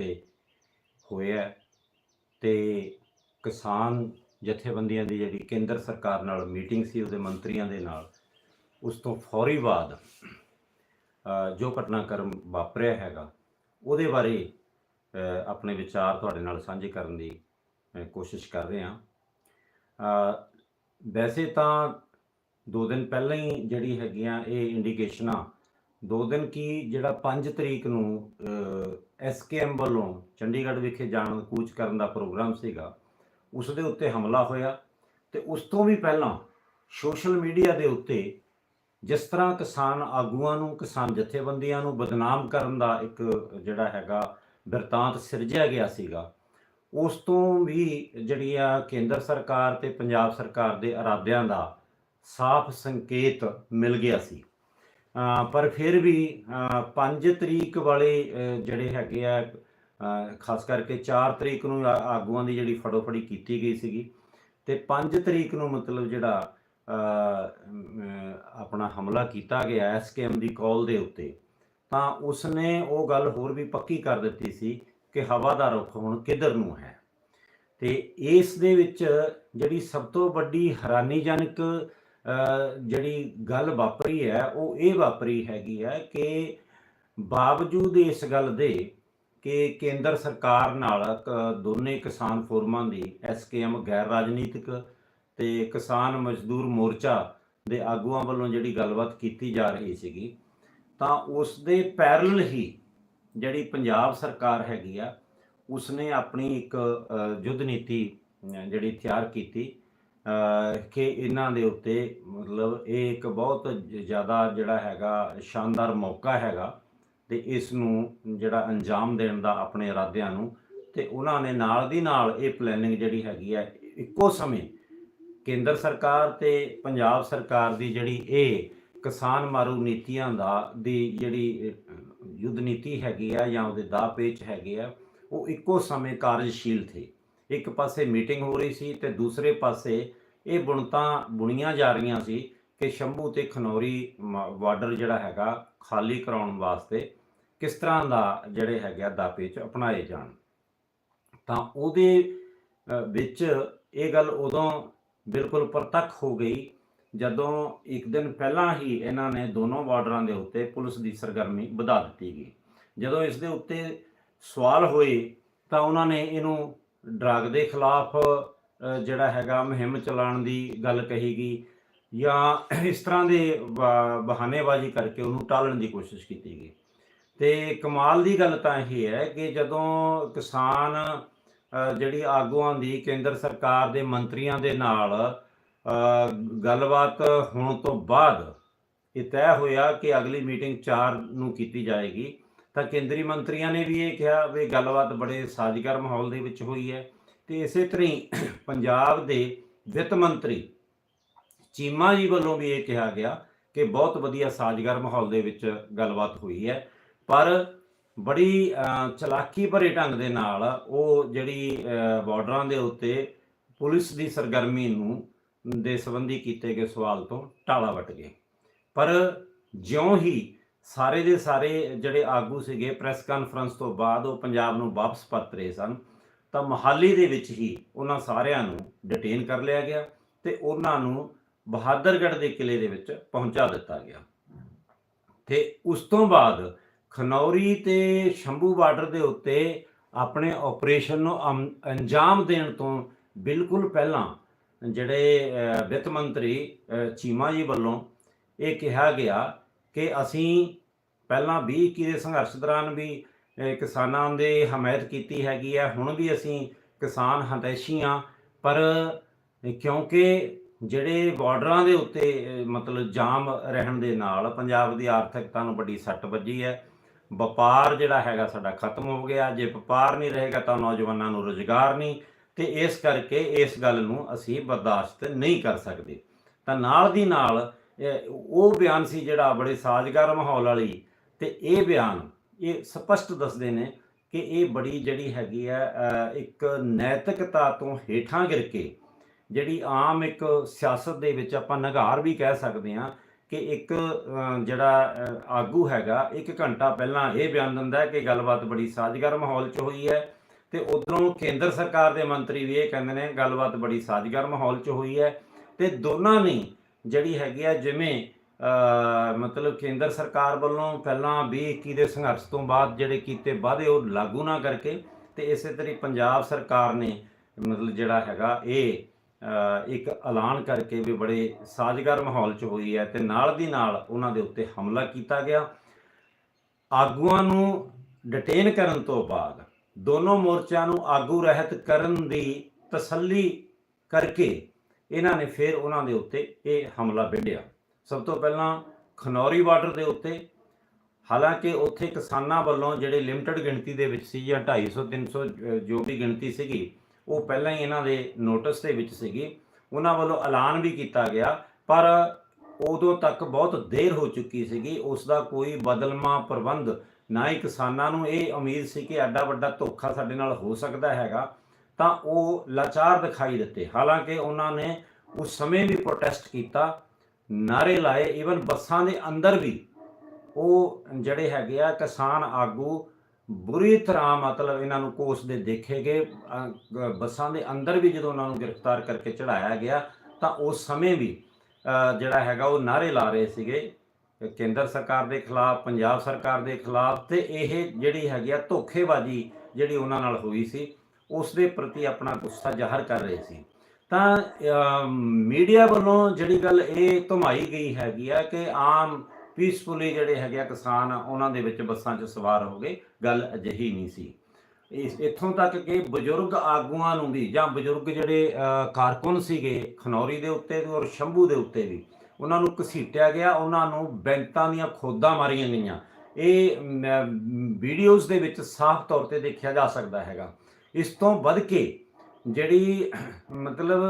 ਉੱਤੇ ਹੋਇਆ ਹੈ ਤੇ ਕਿਸਾਨ ਜਥੇਬੰਦੀਆਂ ਦੀ ਜਿਹੜੀ ਕੇਂਦਰ ਸਰਕਾਰ ਨਾਲ ਮੀਟਿੰਗ ਸੀ ਉਹਦੇ ਮੰਤਰੀਆਂ ਦੇ ਨਾਲ, ਉਸ ਤੋਂ ਫੌਰੀ ਬਾਅਦ ਜੋ ਘਟਨਾਕ੍ਰਮ ਵਾਪਰਿਆ ਹੈਗਾ, ਉਹਦੇ ਬਾਰੇ ਆਪਣੇ ਵਿਚਾਰ ਤੁਹਾਡੇ ਨਾਲ ਸਾਂਝੇ ਕਰਨ ਦੀ ਕੋਸ਼ਿਸ਼ ਕਰ ਰਹੇ ਹਾਂ। ਵੈਸੇ ਤਾਂ ਦੋ ਦਿਨ ਪਹਿਲਾਂ ਹੀ ਜਿਹੜੀ ਹੈਗੀਆਂ ਇਹ ਇੰਡੀਕੇਸ਼ਨਾਂ ਦੋ ਦਿਨ ਕੀ ਜਿਹੜਾ 5 ਤਰੀਕ ਨੂੰ ਐਸਕੇਐਮ ਵੱਲੋਂ ਚੰਡੀਗੜ੍ਹ ਵਿਖੇ ਜਾਣ ਕੂਚ ਕਰਨ ਦਾ ਪ੍ਰੋਗਰਾਮ ਸੀਗਾ, ਉਸ ਦੇ ਉੱਤੇ ਹਮਲਾ ਹੋਇਆ ਤੇ ਉਸ ਤੋਂ ਵੀ ਪਹਿਲਾਂ ਸੋਸ਼ਲ ਮੀਡੀਆ ਦੇ ਉੱਤੇ ਜਿਸ ਤਰ੍ਹਾਂ ਕਿਸਾਨ ਆਗੂਆਂ ਨੂੰ, ਕਿਸਾਨ ਜਥੇਬੰਦੀਆਂ ਨੂੰ ਬਦਨਾਮ ਕਰਨ ਦਾ ਇੱਕ ਜਿਹੜਾ ਹੈਗਾ ਬਿਰਤਾਂਤ ਸਿਰਜਿਆ ਗਿਆ ਸੀਗਾ, ਉਸ ਤੋਂ ਵੀ ਜਿਹੜੀ ਆ ਕੇਂਦਰ ਸਰਕਾਰ ਤੇ ਪੰਜਾਬ ਸਰਕਾਰ ਦੇ ਇਰਾਦਿਆਂ ਦਾ ਸਾਫ਼ ਸੰਕੇਤ ਮਿਲ ਗਿਆ ਸੀ। ਪਰ ਫਿਰ ਵੀ 5 ਤਰੀਕ ਵਾਲੇ ਜਿਹੜੇ ਹੈਗੇ ਆ ਖਾਸ ਕਰਕੇ 4 ਤਰੀਕ ਨੂੰ ਆਗੂਆਂ ਦੀ ਜਿਹੜੀ ਫੜੋਫੜੀ ਕੀਤੀ ਗਈ ਸੀਗੀ ਤੇ 5 ਤਰੀਕ ਨੂੰ ਮਤਲਬ ਜਿਹੜਾ ਆਪਣਾ ਹਮਲਾ ਕੀਤਾ ਗਿਆ ਐਸਕੇਐਮ ਦੀ ਕਾਲ ਦੇ ਉੱਤੇ, ਤਾਂ ਉਸਨੇ ਉਹ ਗੱਲ ਹੋਰ ਵੀ ਪੱਕੀ ਕਰ ਦਿੱਤੀ ਸੀ ਕਿ ਹਵਾ ਦਾ ਰੁਖ ਹੁਣ ਕਿੱਧਰ ਨੂੰ ਹੈ। ਤੇ ਇਸ ਦੇ ਵਿੱਚ ਜਿਹੜੀ ਸਭ ਤੋਂ ਵੱਡੀ ਹੈਰਾਨੀਜਨਕ ਜਿਹੜੀ ਗੱਲ ਵਾਪਰੀ ਹੈ, ਉਹ ਇਹ ਵਾਪਰੀ ਹੈਗੀ ਹੈ ਕਿ ਬਾਵਜੂਦ ਇਸ ਗੱਲ ਦੇ ਕਿ ਕੇਂਦਰ ਸਰਕਾਰ ਨਾਲ ਕ- ਦੋਨੇ ਕਿਸਾਨ ਫੋਰਮਾਂ ਦੀ ਐਸਕੇਐਮ ਗੈਰ ਰਾਜਨੀਤਿਕ ਤੇ ਕਿਸਾਨ ਮਜ਼ਦੂਰ ਮੋਰਚਾ ਦੇ ਆਗੂਆਂ ਵੱਲੋਂ ਜਿਹੜੀ ਗੱਲਬਾਤ ਕੀਤੀ ਜਾ ਰਹੀ ਸੀਗੀ, ਤਾਂ ਉਸ ਦੇ ਪੈਰਲਲ ਹੀ ਜਿਹੜੀ ਪੰਜਾਬ ਸਰਕਾਰ ਹੈਗੀ ਆ, ਉਸਨੇ ਆਪਣੀ ਇੱਕ ਯੁੱਧ ਨੀਤੀ ਜਿਹੜੀ ਤਿਆਰ ਕੀਤੀ ਕਿ ਇਹਨਾਂ ਦੇ ਉੱਤੇ ਮਤਲਬ ਇਹ ਇੱਕ ਬਹੁਤ ਜ਼ਿਆਦਾ ਜਿਹੜਾ ਹੈਗਾ ਸ਼ਾਨਦਾਰ ਮੌਕਾ ਹੈਗਾ ਤੇ ਇਸ ਨੂੰ ਜਿਹੜਾ ਅੰਜਾਮ ਦੇਣ ਦਾ ਆਪਣੇ ਇਰਾਦਿਆਂ ਨੂੰ ਤੇ ਉਹਨਾਂ ਨੇ ਨਾਲ ਦੀ ਨਾਲ ਇਹ ਪਲੈਨਿੰਗ ਜਿਹੜੀ ਹੈਗੀ ਹੈ, ਇੱਕੋ ਸਮੇਂ ਕੇਂਦਰ ਸਰਕਾਰ ਤੇ ਪੰਜਾਬ ਸਰਕਾਰ ਦੀ ਜਿਹੜੀ ਇਹ ਕਿਸਾਨ ਮਾਰੂ ਨੀਤੀਆਂ ਦਾ ਦੀ ਜਿਹੜੀ ਯੁੱਧ ਨੀਤੀ ਹੈਗੀ ਆ ਜਾਂ ਉਹਦੇ ਦਾਅ ਪੇਚ ਹੈਗੇ ਆ, ਉਹ ਇੱਕੋ ਸਮੇਂ ਕਾਰਜਸ਼ੀਲ ਥੇ। ਇੱਕ ਪਾਸੇ ਮੀਟਿੰਗ ਹੋ ਰਹੀ ਸੀ ਤੇ ਦੂਸਰੇ ਪਾਸੇ ਇਹ ਬੁਣਤਾਂ ਬੁਣੀਆਂ ਜਾ ਰਹੀਆਂ ਸੀ ਕਿ ਸ਼ੰਭੂ ਤੇ ਖਨੌਰੀ ਬਾਰਡਰ ਜਿਹੜਾ ਹੈਗਾ ਖਾਲੀ ਕਰਾਉਣ ਵਾਸਤੇ ਕਿਸ ਤਰ੍ਹਾਂ ਦਾ ਜਿਹੜੇ ਹੈਗੇ ਆ ਦਾਅ ਪੇਚ ਅਪਣਾਏ ਜਾਣ। ਤਾਂ ਉਹਦੇ ਵਿੱਚ ਇਹ ਗੱਲ ਉਦੋਂ ਬਿਲਕੁਲ ਪ੍ਰਤੱਖ ਹੋ ਗਈ ਜਦੋਂ ਇੱਕ ਦਿਨ ਪਹਿਲਾਂ ਹੀ ਇਹਨਾਂ ਨੇ ਦੋਨੋਂ ਬਾਰਡਰਾਂ ਦੇ ਉੱਤੇ ਪੁਲਿਸ ਦੀ ਸਰਗਰਮੀ ਵਧਾ ਦਿੱਤੀ ਗਈ। ਜਦੋਂ ਇਸ ਦੇ ਉੱਤੇ ਸਵਾਲ ਹੋਏ ਤਾਂ ਉਹਨਾਂ ਨੇ ਇਹਨੂੰ ਡਰੱਗ ਦੇ ਖਿਲਾਫ ਜਿਹੜਾ ਹੈਗਾ ਮੁਹਿੰਮ ਚਲਾਉਣ ਦੀ ਗੱਲ ਕਹੀ ਗਈ ਜਾਂ ਇਸ ਤਰ੍ਹਾਂ ਦੇ ਬ- ਬਹਾਨੇਬਾਜ਼ੀ ਕਰਕੇ ਉਹਨੂੰ ਟਾਲਣ ਦੀ ਕੋਸ਼ਿਸ਼ ਕੀਤੀ ਗਈ। ਤੇ ਕਮਾਲ ਦੀ ਗੱਲ ਤਾਂ ਇਹ ਹੈ ਕਿ ਜਦੋਂ ਕਿਸਾਨ ਜਿਹੜੀ ਆਗੂਆਂ ਦੀ ਕੇਂਦਰ ਸਰਕਾਰ ਦੇ ਮੰਤਰੀਆਂ ਦੇ ਨਾਲ ਗੱਲਬਾਤ ਹੋਣ ਤੋਂ ਬਾਅਦ ਇਹ ਤੈਅ ਹੋਇਆ ਕਿ ਅਗਲੀ ਮੀਟਿੰਗ 4 ਨੂੰ ਕੀਤੀ ਜਾਏਗੀ। ਤਾਂ ਕੇਂਦਰੀ ਮੰਤਰੀਆਂ ਨੇ ਵੀ ਇਹ ਕਿਹਾ ਵੀ ਗੱਲਬਾਤ ਬੜੇ ਸਾਜ਼ਗਰ ਮਾਹੌਲ ਦੇ ਵਿੱਚ ਹੋਈ ਹੈ ਤੇ ਇਸੇ ਤਰ੍ਹਾਂ ਹੀ ਪੰਜਾਬ ਦੇ ਵਿੱਤ ਮੰਤਰੀ ਚੀਮਾ ਜੀ ਵੱਲੋਂ ਵੀ ਇਹ ਕਿਹਾ ਗਿਆ ਕਿ ਬਹੁਤ ਵਧੀਆ ਸਾਜ਼ਗਰ ਮਾਹੌਲ ਦੇ ਵਿੱਚ ਗੱਲਬਾਤ ਹੋਈ ਹੈ। ਪਰ ਬੜੀ ਚਲਾਕੀ ਭਰੇ ਢੰਗ ਦੇ ਨਾਲ ਉਹ ਜਿਹੜੀ ਅ, ਬਾਰਡਰਾਂ ਦੇ ਉੱਤੇ ਪੁਲਿਸ ਦੀ ਸਰਗਰਮੀ ਨੂੰ ਦੇ ਸੰਬੰਧੀ ਕੀਤੇ ਗਏ ਸਵਾਲ ਤੋਂ ਟਾਲਾ ਵੱਟ ਗਏ। ਪਰ ਜਿਉਂ ਹੀ ਸਾਰੇ ਦੇ ਸਾਰੇ ਜਿਹੜੇ ਆਗੂ ਸੀਗੇ ਪ੍ਰੈਸ ਕਾਨਫਰੰਸ ਤੋਂ ਬਾਅਦ ਉਹ ਪੰਜਾਬ ਨੂੰ ਵਾਪਸ ਪਰਤ ਰਹੇ ਸਨ। ਤਾਂ ਮਹਾਲੀ ਦੇ ਵਿੱਚ ਹੀ ਉਹਨਾਂ ਸਾਰਿਆਂ ਨੂੰ ਡਿਟੇਨ ਕਰ ਲਿਆ ਗਿਆ ਤੇ ਉਹਨਾਂ ਨੂੰ ਬਹਾਦਰਗੜ੍ਹ ਦੇ ਕਿਲੇ ਦੇ ਵਿੱਚ ਪਹੁੰਚਾ ਦਿੱਤਾ ਗਿਆ। ਤੇ ਉਸ ਤੋਂ ਬਾਅਦ ਖਨੌਰੀ ਤੇ ਸ਼ੰਭੂ ਬਾਰਡਰ ਦੇ ਉੱਤੇ ਆਪਣੇ ਆਪਰੇਸ਼ਨ ਨੂੰ ਅਮ- ਅੰਜਾਮ ਦੇਣ ਤੋਂ ਬਿਲਕੁਲ ਪਹਿਲਾਂ ਜਿਹੜੇ ਵਿੱਤ ਮੰਤਰੀ ਚੀਮਾ ਜੀ ਵੱਲੋਂ ਇਹ ਕਿਹਾ ਗਿਆ ਕਿ ਅਸੀਂ ਪਹਿਲਾਂ 20 21 ਦੇ ਸੰਘਰਸ਼ ਦੌਰਾਨ ਵੀ ਕਿਸਾਨਾਂ ਦੇ ਹਮਾਇਤ ਕੀਤੀ ਹੈਗੀ ਹੈ। ਹੁਣ ਵੀ ਅਸੀਂ ਕਿਸਾਨ ਹਤੈਸ਼ੀ ਹਾਂ। ਪਰ ਕਿਉਂਕਿ ਜਿਹੜੇ ਬਾਰਡਰਾਂ ਦੇ ਉੱਤੇ ਮਤਲਬ ਜਾਮ ਰਹਿਣ ਦੇ ਨਾਲ ਪੰਜਾਬ ਦੀ ਆਰਥਿਕਤਾ ਨੂੰ ਵੱਡੀ ਸੱਟ ਵੱਜੀ ਹੈ। ਵਪਾਰ ਜਿਹੜਾ ਹੈਗਾ ਸਾਡਾ ਖਤਮ ਹੋ ਗਿਆ। ਜੇ ਵਪਾਰ ਨਹੀਂ ਰਹੇਗਾ ਤਾਂ ਨੌਜਵਾਨਾਂ ਨੂੰ ਰੁਜ਼ਗਾਰ ਨਹੀਂ। ਤੇ ਇਸ ਕਰਕੇ ਇਸ ਗੱਲ ਨੂੰ ਅਸੀਂ ਬਰਦਾਸ਼ਤ ਨਹੀਂ ਕਰ ਸਕਦੇ। ਤਾਂ ਨਾਲ ਦੀ ਨਾਲ ਉਹ ਬਿਆਨ ਸੀ ਜਿਹੜਾ ਬੜੇ ਸਾਜ਼ਗਾਰ ਮਾਹੌਲ ਵਾਲੀ ਤੇ ਇਹ ਬਿਆਨ ਇਹ ਸਪਸ਼ਟ ਦੱਸਦੇ ਨੇ ਕਿ ਇਹ ਬੜੀ ਜਿਹੜੀ ਹੈਗੀ ਹੈ ਇੱਕ ਨੈਤਿਕਤਾ ਤੋਂ ਹੇਠਾਂ ਗਿਰ ਕੇ ਜਿਹੜੀ ਆਮ ਇੱਕ ਸਿਆਸਤ ਦੇ ਵਿੱਚ ਆਪਾਂ ਨਗਾਰ ਵੀ ਕਹਿ ਸਕਦੇ ਹਾਂ ਕਿ ਇੱਕ ਜਿਹੜਾ ਆਗੂ ਹੈਗਾ, ਇੱਕ ਘੰਟਾ ਪਹਿਲਾਂ ਇਹ ਬਿਆਨ ਦਿੰਦਾ ਕਿ ਗੱਲਬਾਤ ਬੜੀ ਸਾਜਗਾਰ ਮਾਹੌਲ 'ਚ ਹੋਈ ਹੈ ਤੇ ਉਧਰੋਂ ਕੇਂਦਰ ਸਰਕਾਰ ਦੇ ਮੰਤਰੀ ਵੀ ਇਹ ਕਹਿੰਦੇ ਨੇ ਗੱਲਬਾਤ ਬੜੀ ਸਾਜਗਾਰ ਮਾਹੌਲ 'ਚ ਹੋਈ ਹੈ ਤੇ ਦੋਨਾਂ ਨੇ ਜਿਹੜੀ ਹੈਗੀ ਆ, ਜਿਵੇਂ ਮਤਲਬ ਕੇਂਦਰ ਸਰਕਾਰ ਵੱਲੋਂ ਪਹਿਲਾਂ 2021 ਦੇ ਸੰਘਰਸ਼ ਤੋਂ ਬਾਅਦ ਜਿਹੜੇ ਕੀਤੇ ਵਾਅਦੇ, ਉਹ ਲਾਗੂ ਨਾ ਕਰਕੇ ਤੇ ਇਸੇ ਤਰ੍ਹਾਂ ਪੰਜਾਬ ਸਰਕਾਰ ਨੇ ਮਤਲਬ ਜਿਹੜਾ ਹੈਗਾ, ਇਹ ਇੱਕ ਐਲਾਨ ਕਰਕੇ ਵੀ ਬੜੇ ਸਾਜਗਾਰ ਮਾਹੌਲ 'ਚ ਹੋਈ ਹੈ ਤੇ ਨਾਲ ਦੀ ਨਾਲ ਉਹਨਾਂ ਦੇ ਉੱਤੇ ਹਮਲਾ ਕੀਤਾ ਗਿਆ। ਆਗੂਆਂ ਨੂੰ ਡਿਟੇਨ ਕਰਨ ਤੋਂ ਬਾਅਦ, ਦੋਨੋਂ ਮੋਰਚਿਆਂ ਨੂੰ ਆਗੂ ਰਹਿਤ ਕਰਨ ਦੀ ਤਸੱਲੀ ਕਰਕੇ ਇਹਨਾਂ ਨੇ ਫਿਰ ਉਹਨਾਂ ਦੇ ਉੱਤੇ ਇਹ ਹਮਲਾ ਵਿੱਢਿਆ। ਸਭ ਤੋਂ ਪਹਿਲਾਂ ਖਨੌਰੀ ਬਾਰਡਰ ਦੇ ਉੱਤੇ ਹਾਲਾਂਕਿ ਉੱਥੇ ਕਿਸਾਨਾਂ ਵੱਲੋਂ ਜਿਹੜੇ ਲਿਮਟਿਡ ਗਿਣਤੀ ਦੇ ਵਿੱਚ ਸੀ ਜਾਂ 250 300 ਅ, ਜੋ ਵੀ ਗਿਣਤੀ ਸੀਗੀ ਉਹ ਪਹਿਲਾਂ ਹੀ ਇਹਨਾਂ ਦੇ ਨੋਟਿਸ ਦੇ ਵਿੱਚ ਸੀਗੀ। ਉਹਨਾਂ ਵੱਲੋਂ ਐਲਾਨ ਵੀ ਕੀਤਾ ਗਿਆ ਪਰ ਉਦੋਂ ਤੱਕ ਬਹੁਤ ਦੇਰ ਹੋ ਚੁੱਕੀ ਸੀਗੀ। ਉਸ ਦਾ ਕੋਈ ਬਦਲਮਾ ਪ੍ਰਬੰਧ ਨਾ ਹੀ ਕਿਸਾਨਾਂ ਨੂੰ। ਇਹ ਉਮੀਦ ਸੀ ਕਿ ਐਡਾ ਵੱਡਾ ਧੋਖਾ ਸਾਡੇ ਨਾਲ ਹੋ ਸਕਦਾ ਹੈਗਾ। ਤਾਂ ਉਹ ਲਾਚਾਰ ਦਿਖਾਈ ਦਿੱਤੇ। ਹਾਲਾਂਕਿ ਉਹਨਾਂ ਨੇ ਉਸ ਸਮੇਂ ਵੀ ਪ੍ਰੋਟੈਸਟ ਕੀਤਾ ਨਾਰੇ ਲਾਏ ਈਵਨ ਬੱਸਾਂ ਦੇ ਅੰਦਰ ਵੀ। ਉਹ ਜਿਹੜੇ ਹੈਗੇ ਆ, ਕਿਸਾਨ ਆਗੂ, ਬੁਰੀ ਤਰ੍ਹਾਂ ਮਤਲਬ ਇਹਨਾਂ ਨੂੰ ਕੋਸਦੇ ਦੇਖੇ ਗਏ। ਬੱਸਾਂ ਦੇ ਅੰਦਰ ਵੀ ਜਦੋਂ ਉਹਨਾਂ ਨੂੰ ਗ੍ਰਿਫਤਾਰ ਕਰਕੇ ਚੜਾਇਆ ਗਿਆ, ਤਾਂ ਉਸ ਸਮੇਂ ਵੀ ਜਿਹੜਾ ਹੈਗਾ ਉਹ ਨਾਰੇ ਲਾ ਰਹੇ ਸੀਗੇ। ਕੇਂਦਰ ਸਰਕਾਰ ਦੇ ਖਿਲਾਫ, ਪੰਜਾਬ ਸਰਕਾਰ ਦੇ ਖਿਲਾਫ ਤੇ ਇਹ ਜਿਹੜੀ ਹੈਗੀ ਆ ਧੋਖੇਬਾਜ਼ੀ ਜਿਹੜੀ ਉਹਨਾਂ ਨਾਲ ਹੋਈ ਸੀ ਉਸ ਦੇ ਪ੍ਰਤੀ ਆਪਣਾ ਗੁੱਸਾ ਜ਼ਾਹਰ ਕਰ ਰਹੇ ਸੀ। ਤਾਂ ਮੀਡੀਆ ਵੱਲੋਂ ਜਿਹੜੀ ਗੱਲ ਇਹ ਧਮਾਈ ਗਈ ਹੈਗੀ ਆ ਕਿ ਆਮ ਪੀਸਫੁਲੀ ਜਿਹੜੇ ਹੈਗੇ ਆ ਕਿਸਾਨ, ਉਹਨਾਂ ਦੇ ਵਿੱਚ ਬੱਸਾਂ 'ਚ ਸਵਾਰ ਹੋ ਗਏ, ਗੱਲ ਅਜਿਹੀ ਨਹੀਂ ਸੀ। ਇਸ, ਇੱਥੋਂ ਤੱਕ ਕਿ ਬਜ਼ੁਰਗ ਆਗੂਆਂ ਨੂੰ ਵੀ ਜਾਂ ਬਜ਼ੁਰਗ ਜਿਹੜੇ ਕਾਰਕੁਨ ਸੀਗੇ ਖਨੌਰੀ ਦੇ ਉੱਤੇ ਵੀ ਔਰ ਸ਼ੰਭੂ ਦੇ ਉੱਤੇ ਵੀ, ਉਹਨਾਂ ਨੂੰ ਘਸੀਟਿਆ ਗਿਆ, ਉਹਨਾਂ ਨੂੰ ਬੈਂਕਾਂ ਦੀਆਂ ਖੋਦਾਂ ਮਾਰੀਆਂ ਗਈਆਂ। ਇਹ ਵੀਡੀਓਜ਼ ਦੇ ਵਿੱਚ ਸਾਫ਼ ਤੌਰ ਤੇ ਦੇਖਿਆ ਜਾ ਸਕਦਾ ਹੈਗਾ। ਇਸ ਤੋਂ ਵੱਧ ਕੇ ਜਿਹੜੀ, ਮਤਲਬ